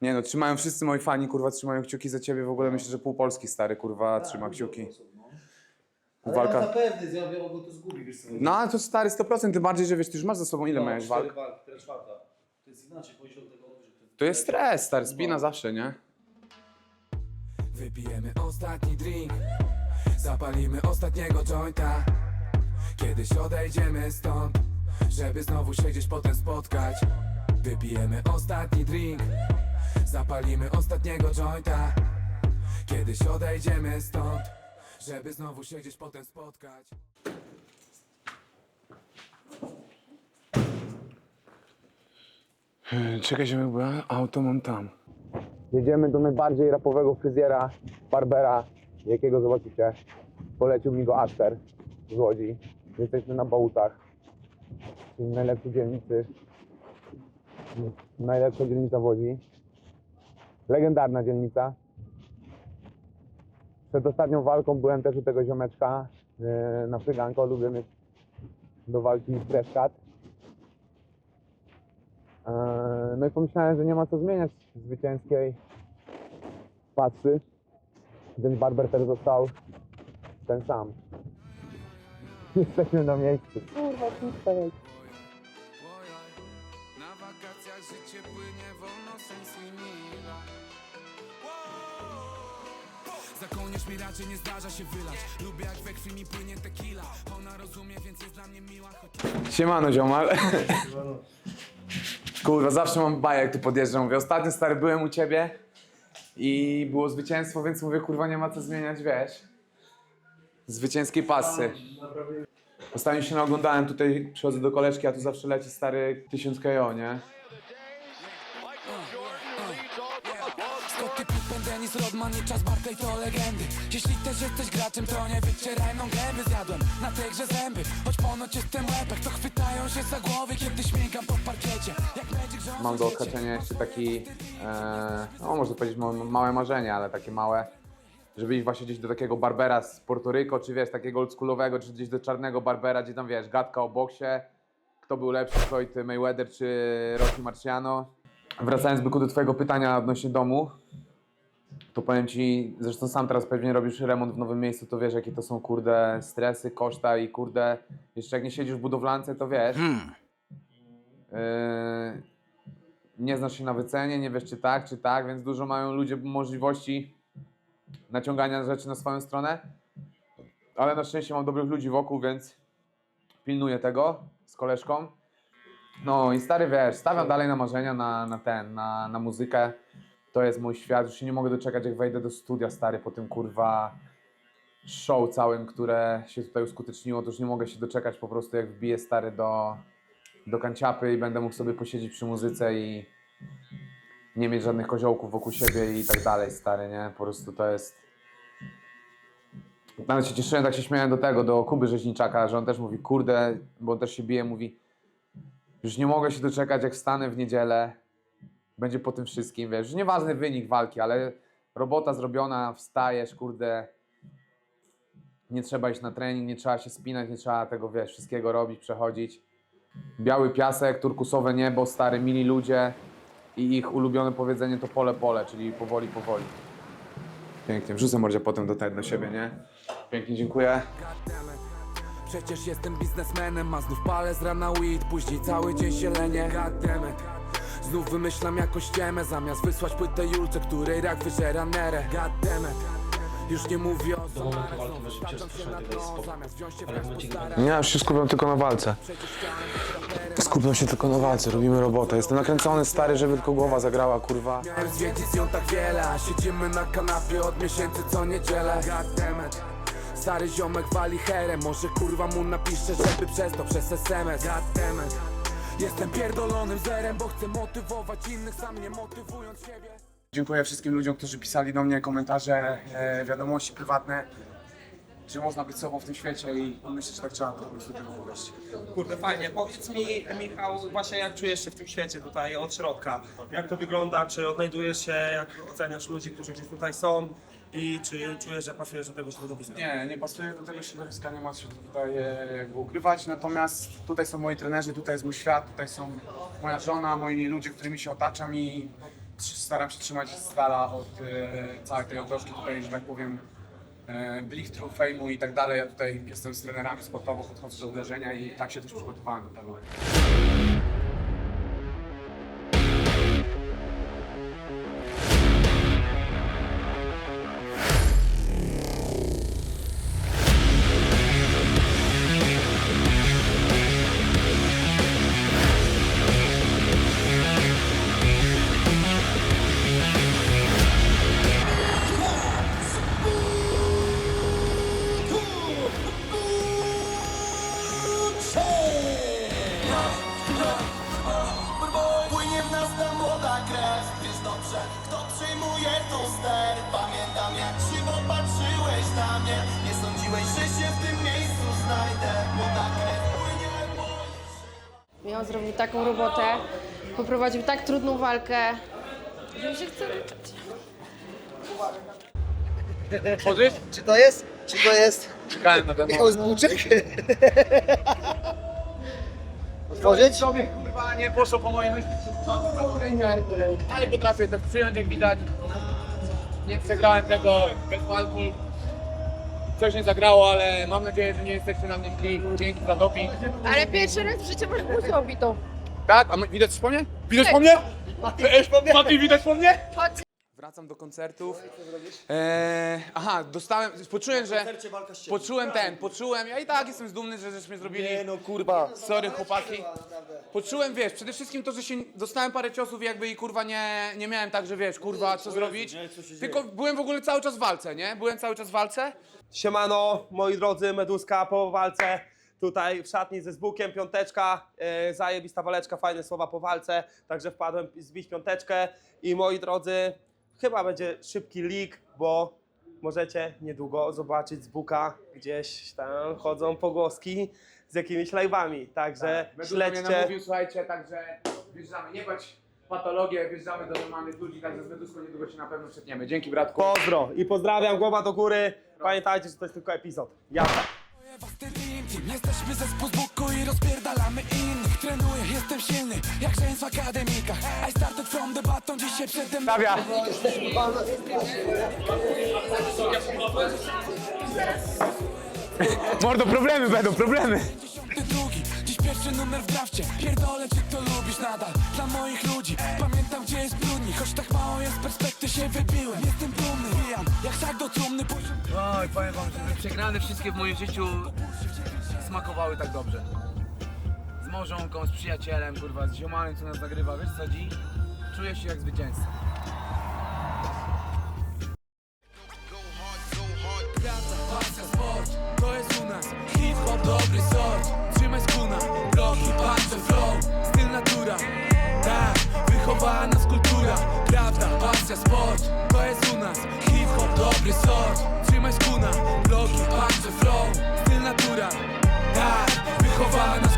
Nie no, trzymają wszyscy moi fani, kurwa, trzymają kciuki za ciebie. W ogóle myślę, że pół Polski stary, kurwa, trzyma Tak, kciuki. dużo osób, no. Ale Walka. Walka. ja wiem, bo to zgubi, wiesz co. No ale to stary 100%, tym bardziej, że wiesz, ty już masz za sobą ile No, miałeś cztery walk? walki, teraz czwarta. To jest inaczej, poziom tego, że to... To jest stres, stary, spina zawsze, nie? Wypijemy ostatni drink Zapalimy ostatniego jointa Kiedyś odejdziemy stąd Żeby znowu się gdzieś potem spotkać Wypijemy ostatni drink Zapalimy ostatniego jointa Kiedyś odejdziemy stąd Żeby znowu się gdzieś potem spotkać Czekaj, żeby była, auto mam tam. Jedziemy do najbardziej rapowego fryzjera, barbera, jakiego zobaczycie. Polecił mi go Aster z Łodzi. Jesteśmy na Bałutach, czyli najlepszej dzielnicy. Najlepsza dzielnica w Łodzi. Legendarna dzielnica. Przed ostatnią walką byłem też u tego ziomeczka yy, na Fryganko. Lubię mieć do walki fresh cut. Eee, No i pomyślałem, że nie ma co zmieniać zwycięskiej pasy, więc barber też został ten sam. Jesteśmy na miejscu. Kurwa, wakacjach życie płynie wolno, sens i mila Za kołnierz mi raczej nie zdarza się wylać Lubię jak we krwi mi płynie tequila Ona rozumie, więc jest dla mnie miła. Siemano ziomal. Kurwa, zawsze mam baję, jak tu podjeżdżam. Mówię, ostatnio stary byłem u ciebie i było zwycięstwo, więc mówię, kurwa, nie ma co zmieniać, wiesz. Zwycięskiej pasy. Ostatnio się naoglądałem, tutaj przychodzę do koleżki, a tu zawsze leci stary 1000 KO, nie? Scotty Pippen, Dennis Rodman i Barkley to legendy. Jeśli też jesteś graczem, to nie wycieraj mną gęby Zjadłem na tej grze zęby. Choć ponoć jestem łepek, to chwytają się za głowy Kiedy śmigam po parkiecie. Jak Magic Johnson Mam do odhaczenia jeszcze taki, e, no można powiedzieć ma- małe marzenie, ale takie małe, żeby iść właśnie gdzieś do takiego barbera z Portoryko, czy wiesz, takiego oldschoolowego, czy gdzieś do czarnego barbera, gdzie tam wiesz, gadka o boksie, kto był lepszy, Floyd Mayweather czy Rocky Marciano. Wracając byku do twojego pytania odnośnie domu, to powiem ci, zresztą sam teraz pewnie robisz remont w nowym miejscu, to wiesz jakie to są kurde stresy, koszta i kurde, jeszcze jak nie siedzisz w budowlance, to wiesz, Yy, nie znasz się na wycenie, nie wiesz czy tak, czy tak, więc dużo mają ludzie możliwości naciągania rzeczy na swoją stronę. Ale na szczęście mam dobrych ludzi wokół, więc pilnuję tego z koleżką. No i stary wiesz, stawiam dalej na marzenia, na, na ten, na, na muzykę. To jest mój świat, już się nie mogę doczekać jak wejdę do studia stary po tym kurwa show całym, które się tutaj uskuteczniło, to już nie mogę się doczekać po prostu jak wbiję stary do, do kanciapy i będę mógł sobie posiedzieć przy muzyce i nie mieć żadnych koziołków wokół siebie i tak dalej, stary, nie? Po prostu to jest... Nawet się cieszyłem, tak się śmiałem do tego, do Kuby Rzeźniczaka, że on też mówi, kurde, bo on też się bije, mówi, już nie mogę się doczekać, jak wstanę w niedzielę, będzie po tym wszystkim, wiesz, nieważny wynik walki, ale robota zrobiona, wstajesz, kurde, nie trzeba iść na trening, nie trzeba się spinać, nie trzeba tego, wiesz, wszystkiego robić, przechodzić. Biały piasek, turkusowe niebo, stary, mili ludzie i ich ulubione powiedzenie to pole pole, czyli powoli, powoli. Pięknie, wrzucę mordzie potem do, do siebie, nie? Pięknie, dziękuję. Przecież jestem biznesmenem, a znów palę z rana weed Później cały dzień sielenie Goddammit. Znów wymyślam jakąś ściemę Zamiast wysłać płytę Julce, której rak wyżera nerę Goddammit. Już nie mówię o Do momentu walki może cię rozpocząć, to jest spoko. Zamiast wziąć się w Ale w momencie, ręce kiedy Nie, już się skupiam tylko na walce. Skupiam się tylko na walce, robimy robotę. Jestem nakręcony, stary, żeby tylko głowa zagrała, kurwa. Miałem zwiedzić nią tak wiele A siedzimy na kanapie od miesięcy co niedzielę Goddammit Stary ziomek wali herem Może kurwa mu napiszę, żeby przez to przez SMS Goddammit Jestem pierdolonym zerem, bo chcę motywować innych, sam nie motywując siebie Dziękuję wszystkim ludziom, którzy pisali do mnie komentarze, e, wiadomości prywatne, że można być sobą w tym świecie i myślę, że tak trzeba po prostu tego podejść. Kurde, fajnie. Powiedz mi, Michał, właśnie jak czujesz się w tym świecie tutaj od środka? Jak to wygląda? Czy odnajdujesz się, jak oceniasz ludzi, którzy gdzieś tutaj są? I czy czujesz, że pasujesz do tego środowiska? Nie, nie pasuję do tego środowiska, nie ma się tutaj e, jakby ukrywać, natomiast tutaj są moi trenerzy, tutaj jest mój świat, tutaj są moja żona, moi ludzie, którymi się otaczam i staram się trzymać z dala od e, całej tej otoczki tutaj, że tak powiem, e, blichtru, i tak dalej. Ja tutaj jestem z trenerami sportowo, podchodzę do uderzenia i tak się też przygotowałem do tego. Mnie Nie sądziłeś, że się w tym miejscu znajdę Młoda krew płynie Miał zrobił taką robotę, poprowadził tak trudną walkę, że mi się chce ryczeć. Czy to jest? Czy to jest? Czekałem na ten Michał Zbóczek? Otworzyć? sobie kurwa nie poszło po mojej myśli. Ale potrafię tak przyjąć, jak widać. Nie przegrałem tego bez walku. Coś nie zagrało, ale mam nadzieję, że nie jesteście na mnie źli. Dzięki za doping. Ale pierwszy raz w życiu masz buzię obitą. Tak? A my- widać po mnie? Widać po mnie? Mati, widać po mnie? Chodź. Wracam do koncertów. Eee, aha, dostałem, poczułem, że... Poczułem ten, poczułem, ja i tak jestem dumny, że żeśmy zrobili... Nie no kurwa. Sorry chłopaki. Poczułem, wiesz, przede wszystkim to, że się dostałem parę ciosów jakby i kurwa nie, nie miałem tak, że wiesz, kurwa, co zrobić. Tylko byłem w ogóle cały czas w walce, nie? Byłem cały czas w walce. Siemano, moi drodzy, Meduska po walce. Tutaj w szatni ze Zbukiem, piąteczka, e, zajebista waleczka, fajne słowa po walce, także wpadłem zbić piąteczkę i moi drodzy, chyba będzie szybki leak, bo możecie niedługo zobaczyć Zbuka, gdzieś tam chodzą pogłoski z jakimiś live'ami, także mnie śledźcie. namówił, słuchajcie, także wjeżdżamy, nie bądź patologię, wjeżdżamy do normalnych ludzi, także z Meduską niedługo się na pewno przetniemy. Dzięki bratku. Pozdro i pozdrawiam, głowa do góry. Pamiętajcie, że to jest tylko epizod. Jazda. Jesteśmy zespół z boku i rozpierdalamy innych Trenuję, jestem silny, jak James w akademikach. I started from the bottom, dzisiaj przede mną Stawia. Mordo, problemy będą, problemy. 52 Dziś pierwszy numer w drafcie. Pierdolę, czy to lubisz nadal? Dla moich ludzi Pamiętam, gdzie jest brudni. Choć tak mało jest perspekty się wybiłem. Jestem dumny, bijam Jak sak do trumny. Poziom Oj, powiem wam, że przegrane wszystkie w moim życiu smakowały tak dobrze. Z małżonką, z przyjacielem, kurwa, z ziomalem, co nas nagrywa, wiesz co, dziś czuję się jak zwycięzca. Sport, to jest u nas Hip-hop, dobry Trzymaj flow natura, tak kultura Prawda, sport To jest u nas Hip-hop, dobry sort Trzymaj skuna, bloki,